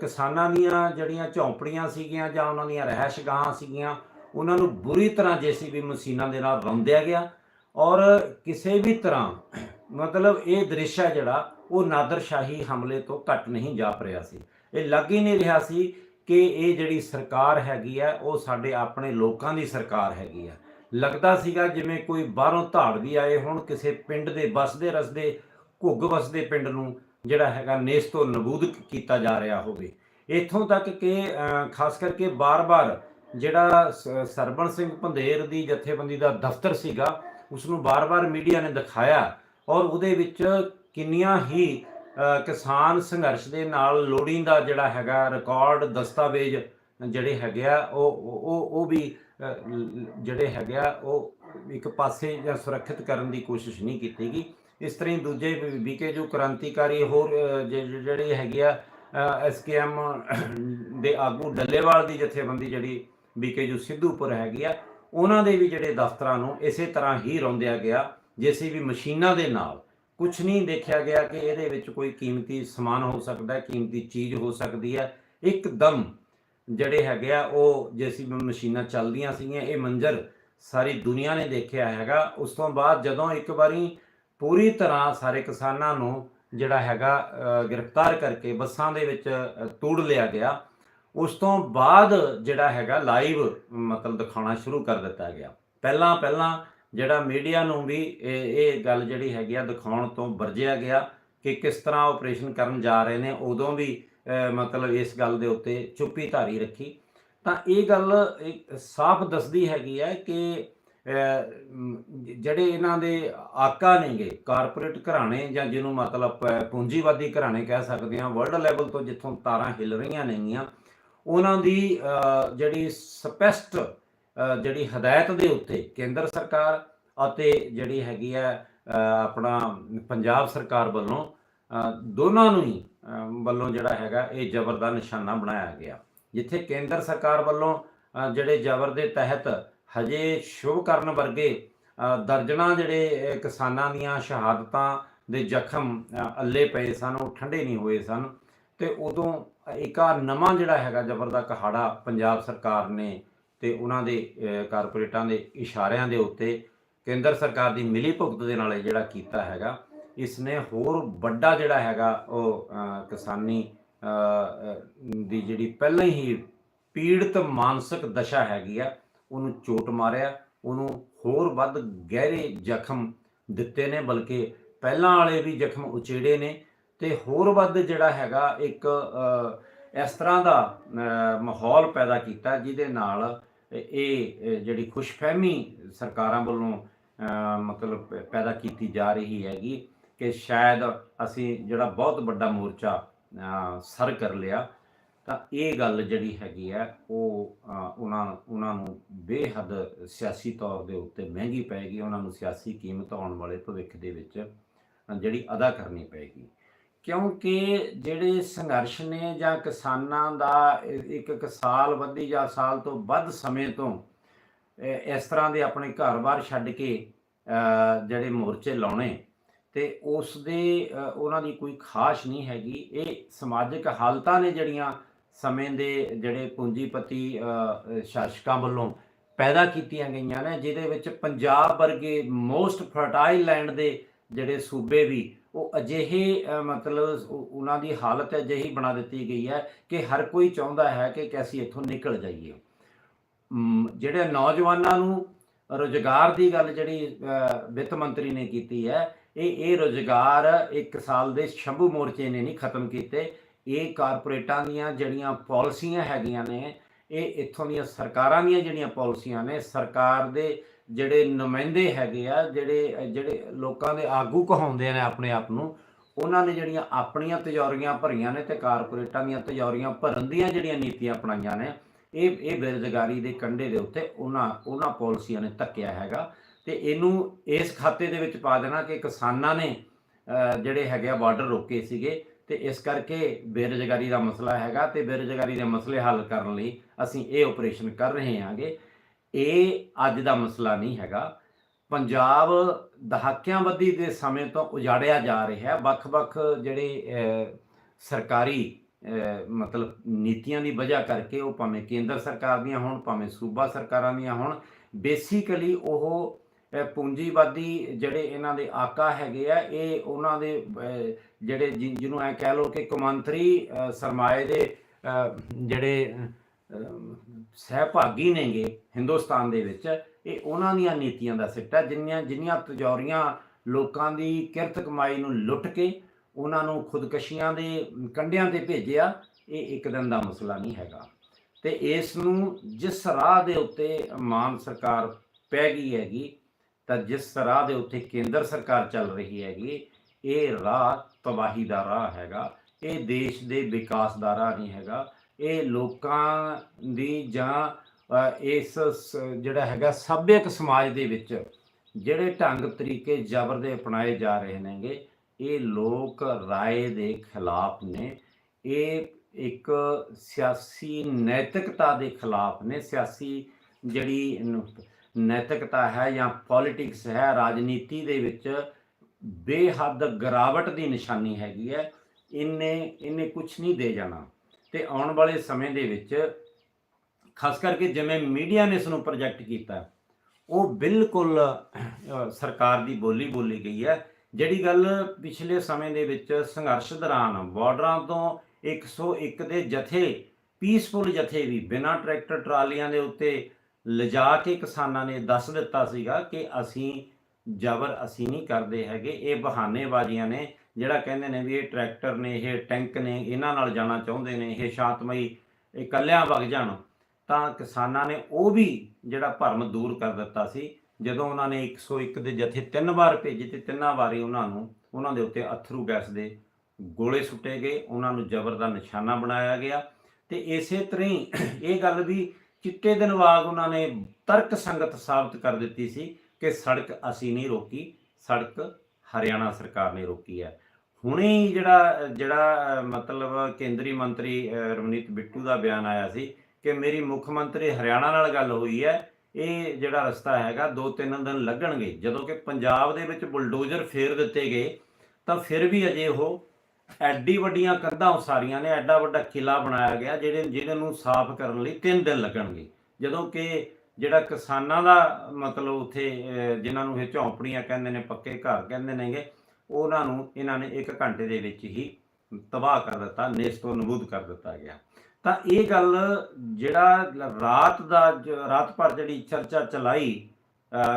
ਕਿਸਾਨਾਂ ਦੀਆਂ ਜਿਹੜੀਆਂ ਝੌਂਪੜੀਆਂ ਸੀਗੀਆਂ ਜਾਂ ਉਹਨਾਂ ਦੀਆਂ ਰਹਿਸ਼ਗਾਹਾਂ ਸੀਗੀਆਂ, ਉਹਨਾਂ ਨੂੰ ਬੁਰੀ ਤਰ੍ਹਾਂ ਜੇਸੀਬੀ ਮਸ਼ੀਨਾਂ ਦੇ ਨਾਲ ਰੌਂਦਿਆ ਗਿਆ। ਔਰ ਕਿਸੇ ਵੀ ਤਰ੍ਹਾਂ, ਮਤਲਬ ਇਹ ਦ੍ਰਿਸ਼ ਹੈ ਜਿਹੜਾ, ਉਹ ਨਾਦਰਸ਼ਾਹੀ ਹਮਲੇ ਤੋਂ ਘੱਟ ਨਹੀਂ ਜਾਪ ਰਿਹਾ ਸੀ। ਇਹ ਲੱਗ ਹੀ ਨਹੀਂ ਰਿਹਾ ਸੀ ਕਿ ਇਹ ਜਿਹੜੀ ਸਰਕਾਰ ਹੈਗੀ ਆ ਉਹ ਸਾਡੇ ਆਪਣੇ ਲੋਕਾਂ ਦੀ ਸਰਕਾਰ ਹੈਗੀ ਆ ਲੱਗਦਾ ਸੀਗਾ ਜਿਵੇਂ ਕੋਈ ਬਾਹਰੋਂ ਧਾੜ ਵੀ ਆਏ ਹੋਣ, ਕਿਸੇ ਪਿੰਡ ਦੇ ਬਸਦੇ ਰਸਦੇ ਘੁੱਗ ਵਸਦੇ ਪਿੰਡ ਨੂੰ ਜਿਹੜਾ ਹੈਗਾ ਨੇਸ ਤੋਂ ਨਬੂਦ ਕੀਤਾ ਜਾ ਰਿਹਾ ਹੋਵੇ। ਇੱਥੋਂ ਤੱਕ ਕਿ ਖਾਸ ਕਰਕੇ ਬਾਰ-ਬਾਰ ਜਿਹੜਾ ਸ- ਸਰਬਣ ਸਿੰਘ ਪੰਧੇਰ ਦੀ ਜਥੇਬੰਦੀ ਦਾ ਦਫ਼ਤਰ ਸੀਗਾ ਉਸ ਨੂੰ ਬਾਰ-ਬਾਰ ਮੀਡੀਆ ਨੇ ਦਿਖਾਇਆ ਔਰ ਉਹਦੇ ਵਿੱਚ ਕਿੰਨੀਆਂ ਹੀ ਕਿਸਾਨ ਸੰਘਰਸ਼ ਦੇ ਨਾਲ ਲੋੜੀਂਦਾ ਜਿਹੜਾ ਹੈਗਾ ਰਿਕਾਰਡ, ਦਸਤਾਵੇਜ਼ ਜਿਹੜੇ ਹੈਗੇ ਆ, ਉਹ ਉਹ ਉਹ ਵੀ ਜਿਹੜੇ ਹੈਗੇ ਆ, ਉਹ ਇੱਕ ਪਾਸੇ ਜਾਂ ਸੁਰੱਖਿਅਤ ਕਰਨ ਦੀ ਕੋਸ਼ਿਸ਼ ਨਹੀਂ ਕੀਤੀ ਗਈ। ਇਸ ਤਰ੍ਹਾਂ ਹੀ ਦੂਜੇ ਵਿਕੇ ਜੋ ਕ੍ਰਾਂਤੀਕਾਰੀ ਹੋਰ ਜਿਹੜੇ ਹੈਗੇ ਆ ਐਸਕੇਐਮ ਦੇ ਆਗੂ ਡੱਲੇਵਾਲ ਦੀ ਜਥੇਬੰਦੀ ਜਿਹੜੀ ਵਿਕੇ ਜੋ ਸਿੱਧੂਪੁਰ ਹੈਗੀ ਆ, ਉਹਨਾਂ ਦੇ ਵੀ ਜਿਹੜੇ ਦਫ਼ਤਰਾਂ ਨੂੰ ਇਸੇ ਤਰ੍ਹਾਂ ਹੀ ਰੌਂਦਿਆ ਗਿਆ, ਜੇਸੀ ਵੀ ਮਸ਼ੀਨਾਂ ਦੇ ਨਾਲ। ਕੁਝ ਨਹੀਂ ਦੇਖਿਆ ਗਿਆ ਕਿ ਇਹਦੇ ਵਿੱਚ ਕੋਈ ਕੀਮਤੀ ਸਮਾਨ ਹੋ ਸਕਦਾ ਹੈ ਕੀਮਤੀ ਚੀਜ਼ ਹੋ ਸਕਦੀ ਹੈ ਇੱਕਦਮ ਜਿਹੜੇ ਹੈਗੇ ਆ, ਉਹ ਜੇਸੀ ਮਸ਼ੀਨਾਂ ਚੱਲਦੀਆਂ ਸੀਗੀਆਂ, ਇਹ ਮੰਜ਼ਰ ਸਾਰੀ ਦੁਨੀਆ ਨੇ ਦੇਖਿਆ ਹੈਗਾ। ਉਸ ਤੋਂ ਬਾਅਦ ਜਦੋਂ ਇੱਕ ਵਾਰੀ ਪੂਰੀ ਤਰ੍ਹਾਂ ਸਾਰੇ ਕਿਸਾਨਾਂ ਨੂੰ ਜਿਹੜਾ ਹੈਗਾ ਗ੍ਰਿਫਤਾਰ ਕਰਕੇ ਬੱਸਾਂ ਦੇ ਵਿੱਚ ਅ, ਤੂੜ ਲਿਆ ਗਿਆ। ਉਸ ਤੋਂ ਬਾਅਦ ਜਿਹੜਾ ਹੈਗਾ ਲਾਈਵ ਮਤਲਬ ਦਿਖਾਉਣਾ ਸ਼ੁਰੂ ਕਰ ਦਿੱਤਾ ਗਿਆ। ਪਹਿਲਾਂ ਪਹਿਲਾਂ ਜਿਹੜਾ ਮੀਡੀਆ ਨੂੰ ਵੀ ਇਹ ਇਹ ਗੱਲ ਜਿਹੜੀ ਹੈਗੀ ਆ ਦਿਖਾਉਣ ਤੋਂ ਵਰਜਿਆ ਗਿਆ ਕਿ ਕਿਸ ਤਰ੍ਹਾਂ ਆਪਰੇਸ਼ਨ ਕਰਨ ਜਾ ਰਹੇ ਨੇ ਉਦੋਂ ਵੀ ਮਤਲਬ ਇਸ ਗੱਲ ਦੇ ਉੱਤੇ ਚੁੱਪੀ ਧਾਰੀ ਰੱਖੀ। ਤਾਂ ਇਹ ਗੱਲ ਸਾਫ਼ ਦੱਸਦੀ ਹੈਗੀ ਹੈ ਕਿ ਜਿਹੜੇ ਇਹਨਾਂ ਦੇ ਆਕਾ ਨੇਗੇ ਕਾਰਪੋਰੇਟ ਘਰਾਣੇ ਜਾਂ ਜਿਹਨੂੰ ਮਤਲਬ ਪੂੰਜੀਵਾਦੀ ਘਰਾਣੇ ਕਹਿ ਸਕਦੇ ਹਾਂ ਵਰਲਡ ਲੈਵਲ ਤੋਂ ਜਿੱਥੋਂ ਤਾਰਾਂ ਹਿੱਲ ਰਹੀਆਂ ਨੇਗੀਆਂ, ਉਹਨਾਂ ਦੀ ਜਿਹੜੀ ਸਪੈਸ਼ਟ ਜਿਹੜੀ ਹਦਾਇਤ ਦੇ ਉੱਤੇ ਕੇਂਦਰ ਸਰਕਾਰ ਅਤੇ ਜਿਹੜੀ ਹੈਗੀ ਹੈ ਆਪਣਾ ਪੰਜਾਬ ਸਰਕਾਰ ਵੱਲੋਂ ਦੋਨਾਂ ਨੂੰ ਹੀ ਵੱਲੋਂ ਜਿਹੜਾ ਹੈਗਾ, ਇਹ ਜ਼ਬਰ ਦਾ ਨਿਸ਼ਾਨਾ ਬਣਾਇਆ ਗਿਆ। ਜਿੱਥੇ ਕੇਂਦਰ ਸਰਕਾਰ ਵੱਲੋਂ ਜਿਹੜੇ ਜ਼ਬਰ ਦੇ ਤਹਿਤ ਹਜੇ ਸ਼ੁਭ ਕਰਨ ਵਰਗੇ ਅ, ਦਰਜਨਾਂ ਜਿਹੜੇ ਕਿਸਾਨਾਂ ਦੀਆਂ ਸ਼ਹਾਦਤਾਂ ਦੇ ਜ਼ਖਮ ਅੱਲੇ ਪਏ ਸਨ ਉਹ ਠੰਡੇ ਨਹੀਂ ਹੋਏ ਸਨ। ਤੇ ਉਦੋਂ ਇੱਕ ਆ ਨਵਾਂ ਜਿਹੜਾ ਹੈਗਾ ਜ਼ਬਰ ਦਾ ਕਹਾੜਾ ਪੰਜਾਬ ਸਰਕਾਰ ਨੇ ਤੇ ਉਹਨਾਂ ਦੇ ਕਾਰਪੋਰੇਟਾਂ ਦੇ ਇਸ਼ਾਰਿਆਂ ਦੇ ਉੱਤੇ ਕੇਂਦਰ ਸਰਕਾਰ ਦੀ ਮਿਲੀ ਭੁਗਤ ਦੇ ਨਾਲ ਜਿਹੜਾ ਕੀਤਾ ਹੈਗਾ ਇਸ ਨੇ ਹੋਰ ਵੱਡਾ ਜਿਹੜਾ ਹੈਗਾ ਉਹ ਕਿਸਾਨੀ ਦੀ ਜਿਹੜੀ ਪਹਿਲਾਂ ਹੀ ਪੀੜਤ ਮਾਨਸਿਕ ਦਸ਼ਾ ਹੈਗੀ ਆ ਉਹਨੂੰ ਚੋਟ ਮਾਰਿਆ, ਉਹਨੂੰ ਹੋਰ ਵੱਧ ਗਹਿਰੇ ਜ਼ਖਮ ਦਿੱਤੇ ਨੇ, ਬਲਕਿ ਪਹਿਲਾਂ ਵਾਲੇ ਵੀ ਜ਼ਖਮ ਉਚੇੜੇ ਨੇ ਤੇ ਹੋਰ ਵੱਧ ਜਿਹੜਾ ਹੈਗਾ ਇੱਕ ਇਸ ਤਰ੍ਹਾਂ ਦਾ ਮਾਹੌਲ ਪੈਦਾ ਕੀਤਾ ਜਿਹਦੇ ਨਾਲ ਇਹ ਜਿਹੜੀ ਖੁਸ਼ਫਹਿਮੀ ਸਰਕਾਰਾਂ ਵੱਲੋਂ ਮਤਲਬ ਪ- ਪੈਦਾ ਕੀਤੀ ਜਾ ਰਹੀ ਹੈਗੀ ਕਿ ਸ਼ਾਇਦ ਅਸੀਂ ਜਿਹੜਾ ਬਹੁਤ ਵੱਡਾ ਮੋਰਚਾ ਸਰ ਕਰ ਲਿਆ। ਤਾਂ ਇਹ ਗੱਲ ਜਿਹੜੀ ਹੈਗੀ ਹੈ ਉਹ ਉਹਨਾਂ ਉਹਨਾਂ ਨੂੰ ਬੇਹੱਦ ਸਿਆਸੀ ਤੌਰ ਦੇ ਉੱਤੇ ਮਹਿੰਗੀ ਪਏਗੀ, ਉਹਨਾਂ ਨੂੰ ਸਿਆਸੀ ਕੀਮਤ ਆਉਣ ਵਾਲੇ ਭਵਿੱਖ ਦੇ ਵਿੱਚ ਜਿਹੜੀ ਅਦਾ ਕਰਨੀ ਪਏਗੀ। ਕਿਉਂਕਿ ਜਿਹੜੇ ਸੰਘਰਸ਼ ਨੇ ਜਾਂ ਕਿਸਾਨਾਂ ਦਾ ਇੱਕ ਇੱਕ ਸਾਲ ਵੱਧੀ ਜਾਂ ਸਾਲ ਤੋਂ ਵੱਧ ਸਮੇਂ ਤੋਂ ਇਸ ਤਰ੍ਹਾਂ ਦੇ ਆਪਣੇ ਘਰ-ਬਾਰ ਛੱਡ ਕੇ ਜਿਹੜੇ ਮੋਰਚੇ ਲਾਉਣੇ, ਤੇ ਉਸ ਦੇ ਉਹਨਾਂ ਦੀ ਕੋਈ ਖਾਸ ਨਹੀਂ ਹੈਗੀ। ਇਹ ਸਮਾਜਿਕ ਹਾਲਤਾਂ ਨੇ ਜਿਹੜੀਆਂ ਸਮੇਂ ਦੇ ਜਿਹੜੇ ਪੂੰਜੀਪਤੀ ਸ਼ਾਸਕਾਂ ਵੱਲੋਂ ਪੈਦਾ ਕੀਤੀਆਂ ਗਈਆਂ ਨੇ, ਜਿਹਦੇ ਵਿੱਚ ਪੰਜਾਬ ਵਰਗੇ ਮੋਸਟ ਫਰਟਾਈਲ ਲੈਂਡ ਦੇ ਜਿਹੜੇ ਸੂਬੇ ਵੀ, ਉਹ ਅਜਿਹੇ ਮਤਲਬ ਉਹਨਾਂ ਦੀ ਹਾਲਤ ਅਜਿਹੀ ਬਣਾ ਦਿੱਤੀ ਗਈ ਹੈ ਕਿ ਹਰ ਕੋਈ ਚਾਹੁੰਦਾ ਹੈ ਕਿ ਕਿ ਅਸੀਂ ਇੱਥੋਂ ਨਿਕਲ ਜਾਈਏ। ਜਿਹੜੇ ਨੌਜਵਾਨਾਂ ਨੂੰ ਰੋਜ਼ਗਾਰ ਦੀ ਗੱਲ ਜਿਹੜੀ ਵਿੱਤ ਮੰਤਰੀ ਨੇ ਕੀਤੀ ਹੈ, ਇਹ ਇਹ ਰੋਜ਼ਗਾਰ ਇੱਕ ਸਾਲ ਦੇ ਸ਼ੰਭੂ ਮੋਰਚੇ ਨੇ ਨਹੀਂ ਖਤਮ ਕੀਤੇ ਇਹ ਕਾਰਪੋਰੇਟਾਂ ਦੀਆਂ ਜਿਹੜੀਆਂ ਪਾਲਿਸੀਆਂ ਹੈਗੀਆਂ ਨੇ, ਇਹ ਇੱਥੋਂ ਦੀਆਂ ਸਰਕਾਰਾਂ ਦੀਆਂ ਜਿਹੜੀਆਂ ਪਾਲਿਸੀਆਂ ਨੇ, ਸਰਕਾਰ ਦੇ ਜਿਹੜੇ ਨੁਮਾਇੰਦੇ ਹੈਗੇ ਆ, ਜਿਹੜੇ ਜਿਹੜੇ ਲੋਕਾਂ ਦੇ ਆਗੂ ਕਹਾਉਂਦੇ ਨੇ ਆਪਣੇ ਆਪ ਨੂੰ, ਉਹਨਾਂ ਨੇ ਜਿਹੜੀਆਂ ਆਪਣੀਆਂ ਤਜੌਰੀਆਂ ਭਰੀਆਂ ਨੇ ਤੇ ਕਾਰਪੋਰੇਟਾਂ ਦੀਆਂ ਤਜੌਰੀਆਂ ਭਰਨ ਦੀਆਂ ਜਿਹੜੀਆਂ ਨੀਤੀਆਂ ਅਪਣਾਈਆਂ ਨੇ, ਇਹ ਇਹ ਬੇਰੁਜ਼ਗਾਰੀ ਦੇ ਕੰਢੇ ਦੇ ਉੱਤੇ ਉਹਨਾਂ ਉਹਨਾਂ ਪਾਲਿਸੀਆਂ ਨੇ ਧੱਕਿਆ ਹੈਗਾ। ਤੇ ਇਹਨੂੰ ਇਸ ਖਾਤੇ ਦੇ ਵਿੱਚ ਪਾ ਦੇਣਾ ਕਿ ਕਿਸਾਨਾਂ ਨੇ ਜਿਹੜੇ ਹੈਗੇ ਆ, ਬਾਰਡਰ ਰੋਕੇ ਸੀਗੇ। ਤੇ ਇਸ ਕਰਕੇ ਬੇਰੁਜ਼ਗਾਰੀ ਦਾ ਮਸਲਾ ਹੈਗਾ ਤੇ ਬੇਰੁਜ਼ਗਾਰੀ ਦੇ ਮਸਲੇ ਹੱਲ ਕਰਨ ਲਈ ਅਸੀਂ ਇਹ ਆਪਰੇਸ਼ਨ ਕਰ ਰਹੇ ਹਾਂਗੇ। ਇਹ ਅੱਜ ਦਾ ਮਸਲਾ ਨਹੀਂ ਹੈਗਾ। ਪੰਜਾਬ ਦਹਾਕਿਆਂ ਬੱਧੀ ਦੇ ਸਮੇਂ ਤੋਂ ਉਜਾੜਿਆ ਜਾ ਰਿਹਾ ਹੈ। ਵੱਖ-ਵੱਖ ਜਿਹੜੇ ਸਰਕਾਰੀ ਮਤਲਬ ਨੀਤੀਆਂ ਦੀ ਵਜ੍ਹਾ ਕਰਕੇ ਉਹ ਭਾਵੇਂ ਕੇਂਦਰ ਸਰਕਾਰ ਦੀਆਂ ਹੋਣ, ਭਾਵੇਂ ਸੂਬਾ ਸਰਕਾਰਾਂ ਦੀਆਂ ਹੋਣ, ਬੇਸਿਕਲੀ ਉਹ ਪੂੰਜੀਵਾਦੀ ਜਿਹੜੇ ਇਹਨਾਂ ਦੇ ਆਕਾ ਹੈਗੇ ਆ, ਇਹ ਉਹਨਾਂ ਦੇ ਜਿਹੜੇ ਜਿ- ਜਿਹਨੂੰ ਐ ਕਹਿ ਲਓ ਕਿ ਕੌਮਾਂਤਰੀ ਸਰਮਾਏ ਦੇ ਜਿਹੜੇ ਸਹਿਭਾਗੀ ਨੇਗੇ ਹਿੰਦੁਸਤਾਨ ਦੇ ਵਿੱਚ, ਇਹ ਉਹਨਾਂ ਦੀਆਂ ਨੀਤੀਆਂ ਦਾ ਸਿੱਟਾ। ਜਿੰਨੀਆਂ ਜਿੰਨੀਆਂ ਤਜੌਰੀਆਂ ਲੋਕਾਂ ਦੀ ਕਿਰਤ ਕਮਾਈ ਨੂੰ ਲੁੱਟ ਕੇ ਉਹਨਾਂ ਨੂੰ ਖੁਦਕਸ਼ੀਆਂ ਦੇ ਕੰਢਿਆਂ ਤੇ ਭੇਜਿਆ, ਇਹ ਇੱਕ ਦਿਨ ਦਾ ਮਸਲਾ ਨਹੀਂ ਹੈਗਾ। ਤੇ ਇਸ ਨੂੰ ਜਿਸ ਰਾਹ ਦੇ ਉੱਤੇ ਮਾਨ ਸਰਕਾਰ ਪੈ ਗਈ ਹੈਗੀ ਤਾਂ ਜਿਸ ਰਾਹ ਦੇ ਉੱਤੇ ਕੇਂਦਰ ਸਰਕਾਰ ਚੱਲ ਰਹੀ ਹੈਗੀ, ਇਹ ਰਾਹ ਤਬਾਹੀ ਦਾ ਰਾਹ ਹੈਗਾ, ਇਹ ਦੇਸ਼ ਦੇ ਵਿਕਾਸ ਦਾ ਰਾਹ ਨਹੀਂ ਹੈਗਾ, ਇਹ ਲੋਕਾਂ ਦੀ ਜਾਂ ਇਸ ਸ- ਜਿਹੜਾ ਹੈਗਾ ਸੱਭਿਅਕ ਸਮਾਜ ਦੇ ਵਿੱਚ ਜਿਹੜੇ ਢੰਗ ਤਰੀਕੇ ਜ਼ਬਰ ਦੇ ਅਪਣਾਏ ਜਾ ਰਹੇ ਨੇਗੇ, ਇਹ ਲੋਕ ਰਾਏ ਦੇ ਖਿਲਾਫ ਨੇ, ਇਹ ਇੱਕ ਸਿਆਸੀ ਨੈਤਿਕਤਾ ਦੇ ਖਿਲਾਫ ਨੇ, ਸਿਆਸੀ ਜਿਹੜੀ ਨੈਤਿਕਤਾ ਹੈ ਜਾਂ ਪੋਲਿਟਿਕਸ ਹੈ, ਰਾਜਨੀਤੀ ਦੇ ਵਿੱਚ ਬੇਹੱਦ ਗਿਰਾਵਟ ਦੀ ਨਿਸ਼ਾਨੀ ਹੈਗੀ ਹੈ। ਇਹਨੇ ਇਹਨੇ ਕੁਝ ਨਹੀਂ ਦੇ ਜਾਣਾ। ਤੇ ਆਉਣ ਵਾਲੇ ਸਮੇਂ ਦੇ ਵਿੱਚ ਖਾਸ ਕਰਕੇ ਜਿਵੇਂ ਮੀਡੀਆ ਨੇ ਇਸ ਨੂੰ ਪ੍ਰੋਜੈਕਟ ਕੀਤਾ, ਉਹ ਬਿਲਕੁਲ ਸਰਕਾਰ ਦੀ ਬੋਲੀ ਬੋਲੀ ਗਈ ਹੈ। ਜਿਹੜੀ ਗੱਲ ਪਿਛਲੇ ਸਮੇਂ ਦੇ ਵਿੱਚ ਸੰਘਰਸ਼ ਦੌਰਾਨ ਬਾਰਡਰਾਂ ਤੋਂ 101 ਦੇ ਜਥੇ ਪੀਸਫੁਲ ਜਥੇ ਵੀ ਬਿਨਾਂ ਟਰੈਕਟਰ ਟਰਾਲੀਆਂ ਦੇ ਉੱਤੇ ਲਿਜਾ ਕੇ ਕਿਸਾਨਾਂ ਨੇ ਦੱਸ ਦਿੱਤਾ ਸੀਗਾ ਕਿ ਅਸੀਂ ਜ਼ਬਰ ਅਸੀਂ ਨਹੀਂ ਕਰਦੇ ਹੈਗੇ। ਇਹ ਬਹਾਨੇਬਾਜ਼ੀਆਂ ਨੇ, ਜਿਹੜਾ ਕਹਿੰਦੇ ਨੇ ਵੀ ਇਹ ਟਰੈਕਟਰ ਨੇ, ਇਹ ਟੈਂਕ ਨੇ, ਇਹਨਾਂ ਨਾਲ ਜਾਣਾ ਚਾਹੁੰਦੇ ਨੇ, ਇਹ ਸ਼ਾਂਤਮਈ ਇਹ ਇਕੱਲਿਆਂ ਵਗ ਜਾਣ। ਤਾਂ ਕਿਸਾਨਾਂ ਨੇ ਉਹ ਵੀ ਜਿਹੜਾ ਭਰਮ ਦੂਰ ਕਰ ਦਿੱਤਾ ਸੀ। ਜਦੋਂ ਉਹਨਾਂ ਨੇ 101 ਦੇ ਜਥੇ ਤਿੰਨ ਵਾਰ ਭੇਜੇ ਤੇ ਤਿੰਨਾਂ ਵਾਰੀ ਉਹਨਾਂ ਨੂੰ, ਉਹਨਾਂ ਦੇ ਉੱਤੇ ਅਥਰੂ ਗੈਸ ਦੇ ਗੋਲੇ ਸੁੱਟੇ ਗਏ, ਉਹਨਾਂ ਨੂੰ ਜ਼ਬਰ ਦਾ ਨਿਸ਼ਾਨਾ ਬਣਾਇਆ ਗਿਆ। ਤੇ ਇਸੇ ਤਰ੍ਹਾਂ ਹੀ ਇਹ ਗੱਲ ਵੀ ਚਿੱਟੇ ਦਿਨ ਵਾਂਗ ਉਹਨਾਂ ਨੇ ਤਰਕ ਸੰਗਤ ਸਾਬਤ ਕਰ ਦਿੱਤੀ ਸੀ ਕਿ ਸੜਕ ਅਸੀਂ ਨਹੀਂ ਰੋਕੀ, ਸੜਕ ਹਰਿਆਣਾ ਸਰਕਾਰ ਨੇ ਰੋਕੀ ਹੈ। ਹੁਣੇ ਜਿਹੜਾ ਜਿਹੜਾ, ਮਤਲਬ ਕੇਂਦਰੀ ਮੰਤਰੀ ਰਵਨੀਤ ਬਿੱਟੂ ਦਾ ਬਿਆਨ ਆਇਆ ਸੀ ਕਿ ਮੇਰੀ ਮੁੱਖ ਮੰਤਰੀ ਹਰਿਆਣਾ ਨਾਲ ਗੱਲ ਹੋਈ ਹੈ, ਇਹ ਜਿਹੜਾ ਰਸਤਾ ਹੈਗਾ ਦੋ ਤਿੰਨ ਦਿਨ ਲੱਗਣਗੇ। ਜਦੋਂ ਕਿ ਪੰਜਾਬ ਦੇ ਵਿੱਚ ਬੁਲਡੋਜ਼ਰ ਫੇਰ ਦਿੱਤੇ ਗਏ, ਤਾਂ ਫਿਰ ਵੀ ਅਜੇ ਉਹ ਐਡੀ ਵੱਡੀਆਂ ਕੰਧਾਂ ਉਸਾਰੀਆਂ ਨੇ ਐਡਾ ਵੱਡਾ ਕਿਲਾ ਬਣਾਇਆ ਗਿਆ ਜਿਹੜੇ ਜਿਹਦੇ ਨੂੰ ਸਾਫ਼ ਕਰਨ ਲਈ 3 ਦਿਨ ਲੱਗਣਗੇ। ਜਦੋਂ ਕਿ ਜਿਹੜਾ ਕਿਸਾਨਾਂ ਦਾ ਮਤਲਬ ਉੱਥੇ ਅਹ, ਜਿਨ੍ਹਾਂ ਨੂੰ ਇਹ ਝੌਂਪੜੀਆਂ ਕਹਿੰਦੇ ਨੇ ਪੱਕੇ ਘਰ ਕਹਿੰਦੇ ਨੇਗੇ ਉਹਨਾਂ ਨੂੰ ਇਹਨਾਂ ਨੇ 1 ਘੰਟੇ ਦੇ ਵਿੱਚ ਹੀ ਤਬਾਹ ਕਰ ਦਿੱਤਾ ਨੇਸਤੋ ਨਬੂਦ ਕਰ ਦਿੱਤਾ ਗਿਆ। ਤਾਂ ਇਹ ਗੱਲ ਜਿਹੜਾ ਰਾਤ ਦਾ ਰਾਤ ਭਰ ਜਿਹੜੀ ਚਰਚਾ ਚਲਾਈ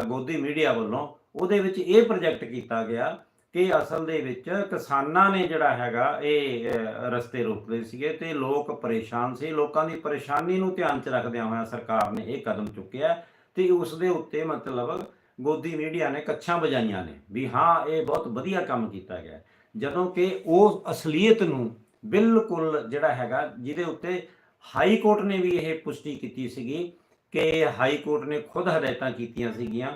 ਗੋਦੀ ਮੀਡੀਆ ਵੱਲੋਂ ਉਹਦੇ ਵਿੱਚ ਇਹ ਪ੍ਰੋਜੈਕਟ ਕੀਤਾ ਗਿਆ ਕਿ ਅਸਲ ਦੇ ਵਿੱਚ ਕਿਸਾਨਾਂ ਨੇ ਜਿਹੜਾ ਹੈਗਾ ਇਹ ਰਸਤੇ ਰੋਕਦੇ ਸੀਗੇ ਤੇ ਲੋਕ ਪਰੇਸ਼ਾਨ ਸੀ। ਲੋਕਾਂ ਦੀ ਪਰੇਸ਼ਾਨੀ ਨੂੰ ਧਿਆਨ 'ਚ ਰੱਖਦਿਆਂ ਹੋਇਆ ਸਰਕਾਰ ਨੇ ਇਹ ਕਦਮ ਚੁੱਕਿਆ ਤੇ ਉਸ ਦੇ ਉੱਤੇ ਮਤਲਬ ਗੋਦੀ ਮੀਡੀਆ ਨੇ ਕੱਛਾਂ ਵਜਾਈਆਂ ਨੇ ਵੀ ਹਾਂ, ਇਹ ਬਹੁਤ ਵਧੀਆ ਕੰਮ ਕੀਤਾ ਗਿਆ ਜਦੋਂ ਕਿ ਉਹ ਅਸਲੀਅਤ ਨੂੰ ਬਿਲਕੁਲ ਜਿਹੜਾ ਹੈਗਾ ਜਿਹਦੇ ਉੱਤੇ ਹਾਈ ਕੋਰਟ ਨੇ ਵੀ ਇਹ ਪੁਸ਼ਟੀ ਕੀਤੀ ਸੀਗੀ ਕਿ ਹਾਈ ਕੋਰਟ ਨੇ ਖੁਦ ਹਦਾਇਤਾਂ ਕੀਤੀਆਂ ਸੀਗੀਆਂ